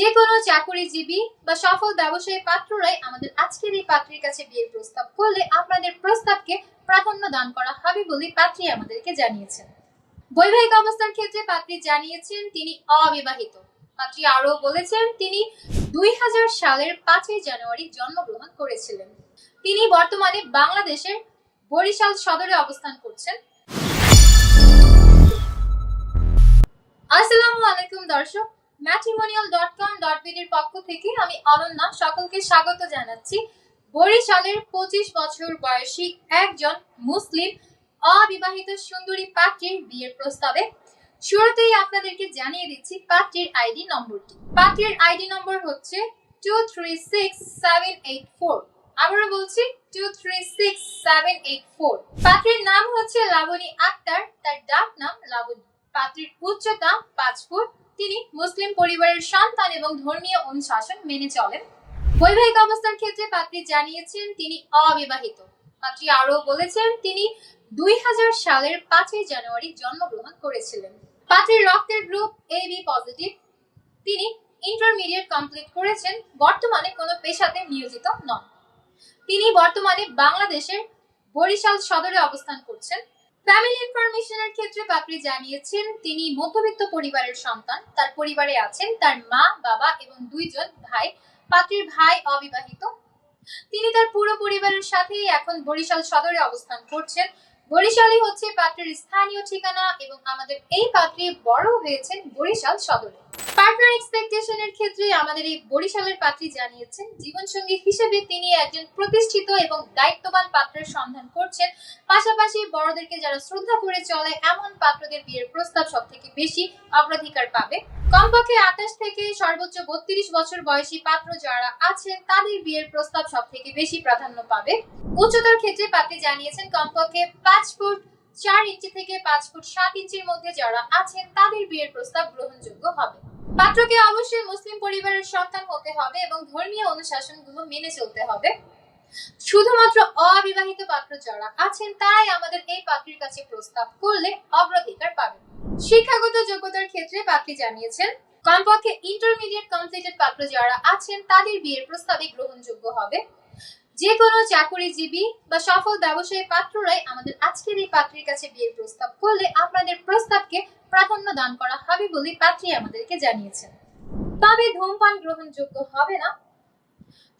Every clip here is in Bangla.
যে কোনো চাকুরিজীবী বা সফল ব্যবসায়ী পাত্ররাই আমাদের আজকের এই পাত্রীর কাছে বিয়ের প্রস্তাব করলে আপনাদের প্রস্তাবকে প্রাধান্য দান করা হবে বলে পাত্রী আমাদেরকে জানিয়েছেন। বৈবাহিক অবস্থার ক্ষেত্রে পাত্রী জানিয়েছেন তিনি অবিবাহিত। পাত্রী আরও বলেছেন, তিনি দুই হাজার সালের পাঁচই জানুয়ারি জন্মগ্রহণ করেছিলেন। তিনি বর্তমানে বাংলাদেশের বরিশাল সদরে অবস্থান করছেন। আসসালামু আলাইকুম দর্শক ম্যাট্রিমোনিয়াল ডট কম ডট বিডির পক্ষ থেকে আমি অনন্যা সকলকে স্বাগত জানাচ্ছি। বরিশালের পঁচিশ বছর বয়সী একজন মুসলিম অবিবাহিত সুন্দরী পাত্রীর বিয়ের প্রস্তাবে শুরুতেই আপনাদেরকে জানিয়ে দিচ্ছি পাত্রীর আইডি নম্বরটি। পাত্রীর আইডি নম্বর হচ্ছে two three six seven eight four আবারও বলছি two three six seven eight four পাত্রীর নাম হচ্ছে লাবণী আক্তার, তার ডাক নাম লাবণী। পাত্রীর উচ্চতা পাঁচ ফুট। তিনি মুসলিম পরিবারের সন্তান এবং ধর্মীয় অনুশাসন মেনে চলেন। বৈবাহিক অবস্থার ক্ষেত্রে পাত্রী জানিয়েছেন, তিনি অবিবাহিত। পাত্রী আরও বলেছেন, তিনি দুই হাজার সালের পাঁচই জানুয়ারি জন্মগ্রহণ করেছিলেন। পাত্রীর রক্তের গ্রুপ এ বি পজিটিভ। তিনি ইন্টারমিডিয়েট কমপ্লিট করেছেন, বর্তমানে কোনো পেশাতে নিয়োজিত নন। তিনি বর্তমানে বাংলাদেশের বরিশাল সদরে অবস্থান করছেন। ফ্যামিলি ইনফরমেশনের ক্ষেত্রে পাপড়ি জানিয়েছেন, তিনি মধ্যবিত্ত পরিবারের সন্তান। তার পরিবারে আছেন তার মা, বাবা এবং দুইজন ভাই। পাত্রীর ভাই অবিবাহিত। তিনি তার পুরো পরিবারের সাথে এখন বরিশাল সদরে অবস্থান করছেন। বরিশালই হচ্ছে পাত্রের স্থানীয় ঠিকানা এবং আমাদের এই পাত্রী বড় হয়েছেন বরিশাল সদরে। এক্সপেকটেশনের ক্ষেত্রে আমাদের এই বরিশালের পাত্রী জানিয়েছেন, জীবনসঙ্গী হিসেবে তিনি একজন প্রতিষ্ঠিত এবং দায়িত্ববান পাত্রের সন্ধান করছেন। পাশাপাশি বড়দেরকে যারা শ্রদ্ধা করে চলে, এমন পাত্রদের বিয়ের প্রস্তাব বেশি অগ্রাধিকার পাবে। কমপক্ষে আঠাশ থেকে সর্বোচ্চ বত্রিশ বছর বয়সী পাত্র যারা আছেন, তাদের বিয়ের প্রস্তাব সব থেকে বেশি প্রাধান্য পাবে। উচ্চতার ক্ষেত্রে পাত্রী জানিয়েছেন, কমপক্ষে পাঁচ ফুট চার ইঞ্চি থেকে পাঁচ ফুট সাত ইঞ্চির মধ্যে যারা আছেন, তাদের বিয়ের প্রস্তাব গ্রহণযোগ্য হবে। পাত্রকে অবশ্যই মুসলিম পরিবারের সন্তান হতে হবে এবং ধর্মীয় অনুশাসনগুলো মেনে চলতে হবে। শুধুমাত্র অবিবাহিত পাত্র যারা আছেন, তারাই আমাদের এই পাত্রীর কাছে প্রস্তাব করলে অগ্রাধিকার পাবেন। শিক্ষাগত যোগ্যতার ক্ষেত্রে পাত্রী জানিয়েছেন, কমপক্ষে ইন্টারমিডিয়েট কমপ্লিটেড পাত্র যারা আছেন, তাদের বিয়ের প্রস্তাবে গ্রহণযোগ্য হবে। যে কোনো চাকুরিজীবী বা সফল ব্যবসায়ী পাত্ররাই আমাদের আজকের এই পাত্রীর কাছে বিয়ের প্রস্তাব করলে আপনাদের প্রস্তাবকে প্রাধান্য দান করা হবে বলে পাত্রী আমাদেরকে জানিয়েছেন। তবে ধূমপান গ্রহণযোগ্য হবে না।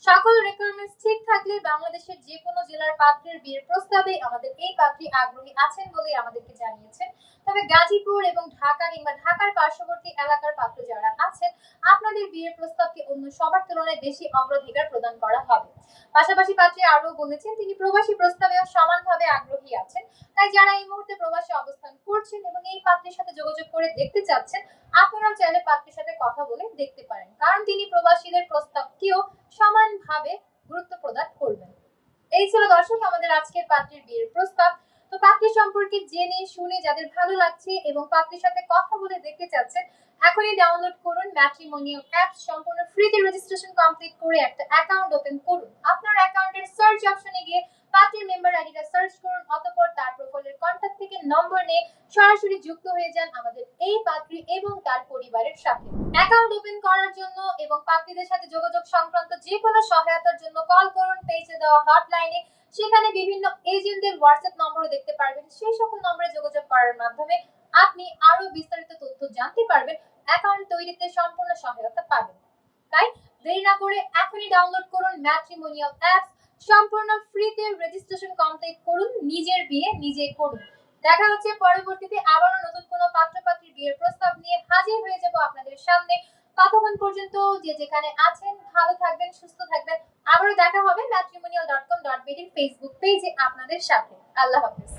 সকল রিকোয়ারমেন্টস ঠিক থাকলে বাংলাদেশের যে কোনো জেলার পাত্রের বিয়ের প্রস্তাবে আমাদের এই পাত্রী আগ্রহী আছেন বলে আমাদেরকে জানিয়েছেন। তবে গাজীপুর এবং ঢাকা কিংবা ঢাকার পার্শ্ববর্তী এলাকার পাত্র যারা বিয়ের প্রস্তাবকে অন্য সবার তুলনায় বেশি অগ্রাধিকার প্রদান করা হবে। পাশাপাশি পাত্রী আরও বলেছেন, তিনি প্রবাসী প্রস্তাবেও সমানভাবে আগ্রহী আছেন। তাই যারা এই মুহূর্তে প্রবাসে অবস্থান করছেন এবং এই পাত্রের সাথে যোগাযোগ করে দেখতে চাচ্ছেন, আপনারাও চাইলে পাত্রের সাথে কথা বলে দেখতে পারেন। কারণ তিনি প্রবাসীদের প্রস্তাবকেও সমানভাবে গুরুত্ব প্রদান করবেন। এই ছিল দর্শক, আমাদের আজকের পাত্রীর বিয়ের প্রস্তাব। তো পাত্রী সম্পর্কে জেনে, শুনে যাদের ভালো লাগছে এবং পাত্রীর সাথে কথা বলে দেখতে চাচ্ছেন এখনই ডাউনলোড করুন ম্যাট্রিমোনিয়াল অ্যাপ সম্পূর্ণ ফ্রিতে রেজিস্ট্রেশন কমপ্লিট করে একটা অ্যাকাউন্ট ওপেন করুন। আপনার অ্যাকাউন্টের সার্চ অপশনে গিয়ে পাত্রীর মেম্বার আইডিটা সার্চ করুন, অতঃপর তার প্রোফাইলের কন্ট্যাক্ট থেকে নম্বর নিয়ে সরাসরি যুক্ত হয়ে যান আমাদের এই পাত্রী এবং তার পরিবারের সাথে। অ্যাকাউন্ট ওপেন করার জন্য এবং পাত্রীদের সাথে যোগাযোগ সংক্রান্ত যে কোনো সহায়তার জন্য কল করুন পেজে দেওয়া হটলাইনে সেখানে বিভিন্ন এজেন্টদের হোয়াটসঅ্যাপ নম্বরও দেখতে পারবেন। সেই সকল নম্বরে যোগাযোগ করার মাধ্যমে আপনি আরও বিস্তারিত তথ্য জানতে পারবেন অ্যাকাউন্ট তৈরিতে সম্পূর্ণ সহায়তা পাবেন। তাই দেরি না করে এখনই ডাউনলোড করুন ম্যাট্রিমোনিয়াল অ্যাপস সম্পূর্ণ ফ্রিতে রেজিস্ট্রেশন কমপ্লিট করুন, নিজের বিয়ে নিজে করুন। দেখা হচ্ছে পরবর্তীতে আবারও নতুন কোনো পাত্রপাত্রীর বিয়ের প্রস্তাব নিয়ে হাজির হয়ে যাব আপনাদের সামনে। ততক্ষণ পর্যন্ত যে যেখানে আছেন, ভালো থাকবেন, সুস্থ থাকবেন। আবারও দেখা হবে ম্যাট্রিমোনিয়াল ডট কম ডট বিডির ফেসবুক পেজে আপনাদের সাথে। আল্লাহ হাফিজ।